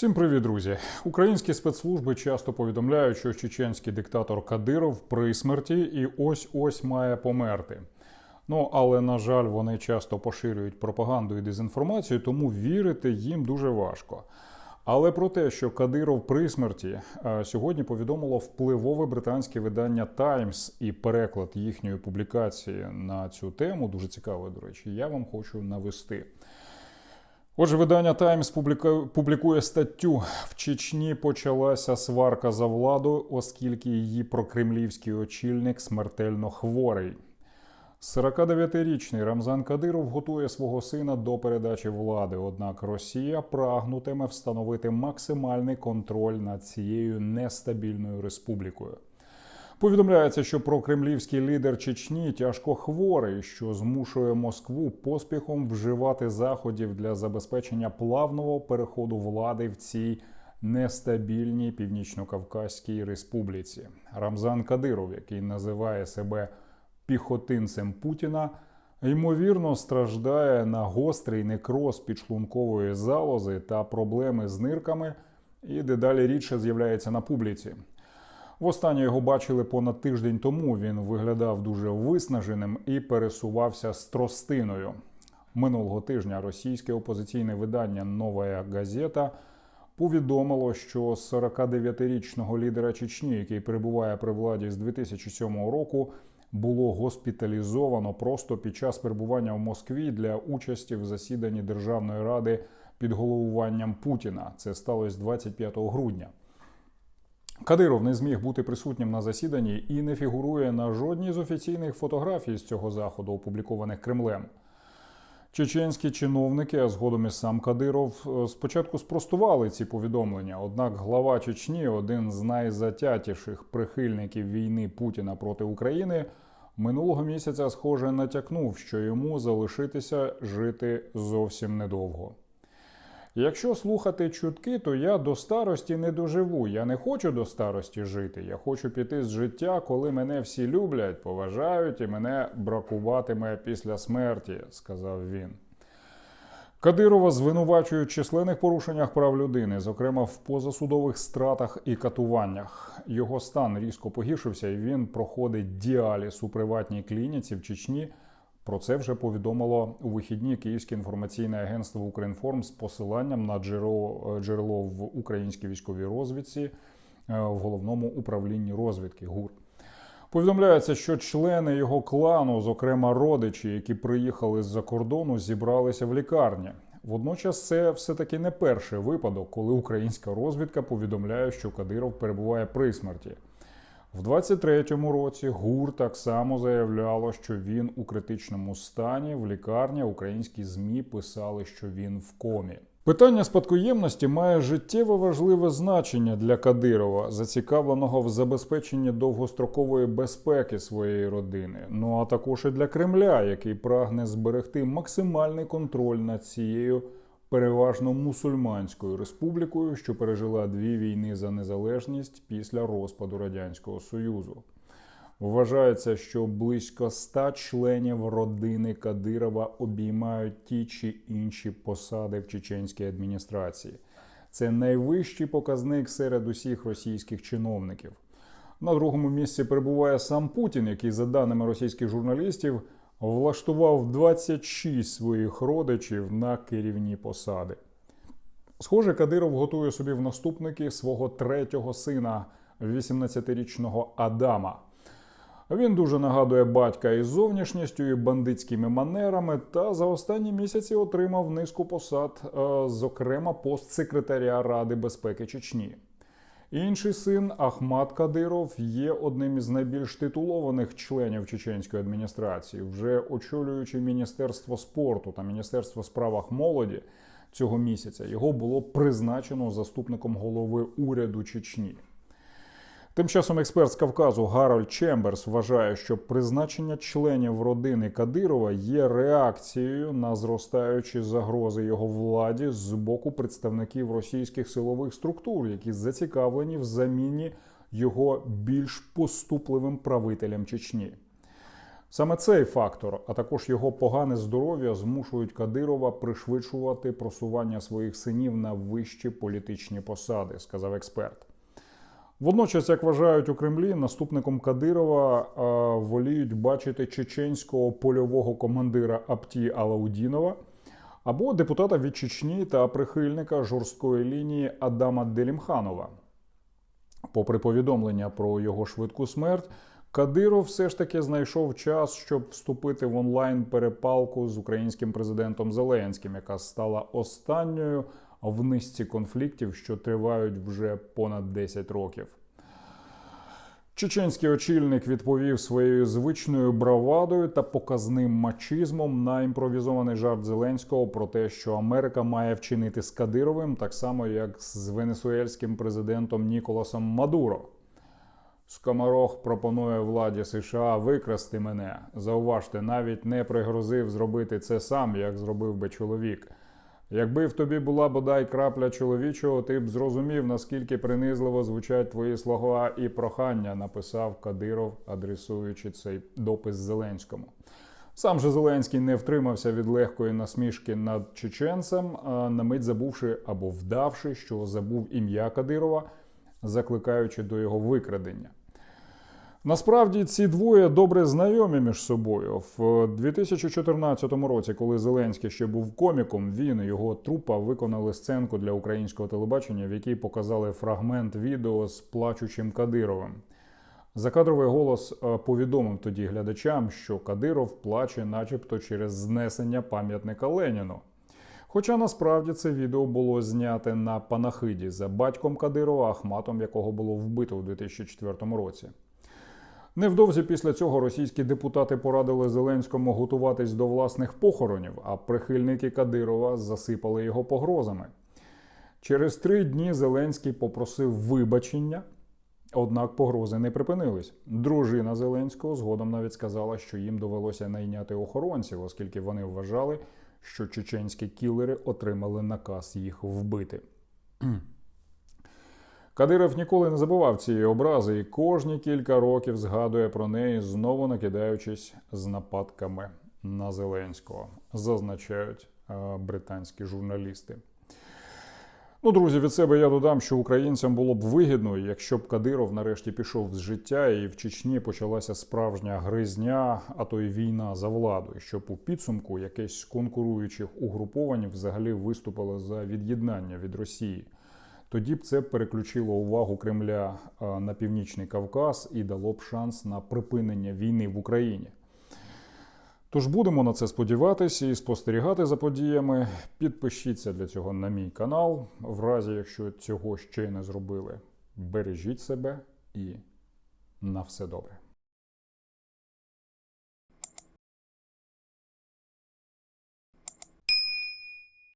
Всім привіт, друзі! Українські спецслужби часто повідомляють, що чеченський диктатор Кадиров при смерті і ось ось має померти. Ну але на жаль, вони часто поширюють пропаганду і дезінформацію, тому вірити їм дуже важко. Але про те, що Кадиров при смерті е, сьогодні повідомило впливове британське видання Times і переклад їхньої публікації на цю тему, дуже цікаво, до речі, я вам хочу навести. Отже, видання публіка- публікує статтю в Чечні почалася сварка за владу, оскільки її прокремлівський очільник смертельно хворий. 49-річний Рамзан Кадиров готує свого сина до передачі влади. Однак Росія прагнутиме встановити максимальний контроль над цією нестабільною республікою. Повідомляється, що прокремлівський лідер Чечні тяжко хворий, що змушує Москву поспіхом вживати заходів для забезпечення плавного переходу влади в цій нестабільній північно-кавказькій республіці. Рамзан Кадиров, який називає себе піхотинцем Путіна, ймовірно страждає на гострий некроз підшлункової залози та проблеми з нирками, і дедалі рідше з'являється на публіці. Востаннє його бачили понад тиждень тому. Він виглядав дуже виснаженим і пересувався з тростиною. Минулого тижня російське опозиційне видання Новая газета повідомило, що 49-річного лідера Чечні, який перебуває при владі з 2007 року, було госпіталізовано просто під час перебування в Москві для участі в засіданні Державної ради під головуванням Путіна. Це сталося 25 грудня. Кадиров не зміг бути присутнім на засіданні і не фігурує на жодній з офіційних фотографій з цього заходу, опублікованих Кремлем. Чеченські чиновники, а згодом і сам Кадиров, е, спочатку спростували ці повідомлення. Однак глава Чечні, один з найзатятіших прихильників війни Путіна проти України, минулого місяця, схоже, натякнув, що йому залишитися жити зовсім недовго. Якщо слухати чутки, то я до старості не доживу. Я не хочу до старості жити. Я хочу піти з життя, коли мене всі люблять, поважають і мене бракуватиме після смерті, сказав він. Кадирова звинувачують в численних порушеннях прав людини, зокрема в позасудових стратах і катуваннях. Його стан різко погіршився, і він проходить діаліз у приватній клініці в Чечні. Про це вже повідомило у вихідні Київське інформаційне агентство Укрінформ з посиланням на джерело, джерело в українській військовій розвідці е, в головному управлінні розвідки ГУР. Повідомляється, що члени його клану, зокрема родичі, які приїхали з-за кордону, зібралися в лікарні. Водночас це все-таки не перший випадок, коли українська розвідка повідомляє, що Кадиров перебуває при смерті. В 23-му році ГУР так само заявляло, що він у критичному стані в лікарні. Українські змі писали, що він в комі. Питання спадкоємності має життєво важливе значення для Кадирова, зацікавленого в забезпеченні довгострокової безпеки своєї родини. Ну а також і для Кремля, який прагне зберегти максимальний контроль над цією переважно мусульманською республікою, що пережила дві війни за незалежність після розпаду радянського союзу. Вважається, що близько ста членів родини Кадирова обіймають ті чи інші посади в чеченській адміністрації. Це найвищий показник серед усіх російських чиновників. На другому місці перебуває сам Путін, який, за даними російських журналістів, влаштував 26 своїх родичів на керівні посади. Схоже, Кадиров готує собі в наступники свого третього сина, 18-річного Адама. Він дуже нагадує батька із зовнішністю і бандитськими манерами, та за останні місяці отримав низку посад, е, зокрема пост секретаря Ради безпеки Чечні. Інший син Ахмат Кадиров є одним із найбільш титулованих членів чеченської адміністрації, вже очолюючи Міністерство спорту та Міністерство справах молоді цього місяця. Його було призначено заступником голови уряду Чечні. Тим часом експерт з Кавказу Гарольд Чемберс вважає, що призначення членів родини Кадирова є реакцією на зростаючі загрози його владі з боку представників російських силових структур, які зацікавлені в заміні його більш поступливим правителям Чечні. Саме цей фактор, а також його погане здоров'я, змушують Кадирова пришвидшувати просування своїх синів на вищі політичні посади, сказав експерт. Водночас, як вважають у Кремлі, наступником Кадирова е, воліють бачити чеченського польового командира Апті Алаудінова або депутата від Чечні та прихильника жорсткої лінії Адама Делімханова. Попри повідомлення про його швидку смерть, Кадиров все ж таки знайшов час, щоб вступити в онлайн перепалку з українським президентом Зеленським, яка стала останньою в низці конфліктів, що тривають вже понад 10 років. Чеченський очільник відповів своєю звичною бравадою та показним мачизмом на імпровізований жарт Зеленського про те, що Америка має вчинити з Кадировим так само, як з венесуельським президентом Ніколасом Мадуро. Скоморох пропонує владі США викрасти мене. Зауважте, навіть не пригрозив зробити це сам, як зробив би чоловік. Якби в тобі була бодай крапля чоловічого, ти б зрозумів, наскільки принизливо звучать твої слова і прохання, написав Кадиров, адресуючи цей допис Зеленському. Сам же Зеленський не втримався від легкої насмішки над чеченцем, а на мить забувши або вдавши, що забув ім'я Кадирова, закликаючи до його викрадення. Насправді ці двоє добре знайомі між собою. В 2014 році, коли Зеленський ще був коміком, він і його трупа виконали сценку для українського телебачення, в якій показали фрагмент відео з плачучим Кадировим. Закадровий голос е, повідомив тоді глядачам, що Кадиров плаче, начебто, через знесення пам'ятника Леніну. Хоча насправді це відео було зняте на панахиді за батьком Кадирова, Ахматом, якого було вбито у 2004 році. Невдовзі після цього російські депутати порадили Зеленському готуватись до власних похоронів, а прихильники Кадирова засипали його погрозами. Через три дні Зеленський попросив вибачення, однак погрози не припинились. Дружина Зеленського згодом навіть сказала, що їм довелося найняти охоронців, оскільки вони вважали, що чеченські кілери отримали наказ їх вбити. Кадиров ніколи не забував цієї образи і кожні кілька років згадує про неї, знову накидаючись з нападками на Зеленського, зазначають е, британські журналісти. Ну, друзі, від себе я додам, що українцям було б вигідно, якщо б Кадиров нарешті пішов з життя, і в Чечні почалася справжня гризня, а то й війна за владу, і щоб у підсумку якесь з конкуруючих угруповань взагалі виступило за від'єднання від Росії. Тоді б це переключило увагу Кремля е, на північний Кавказ і дало б шанс на припинення війни в Україні. Тож будемо на це сподіватися і спостерігати за подіями. Підпишіться для цього на мій канал. В разі, якщо цього ще не зробили, бережіть себе і на все добре.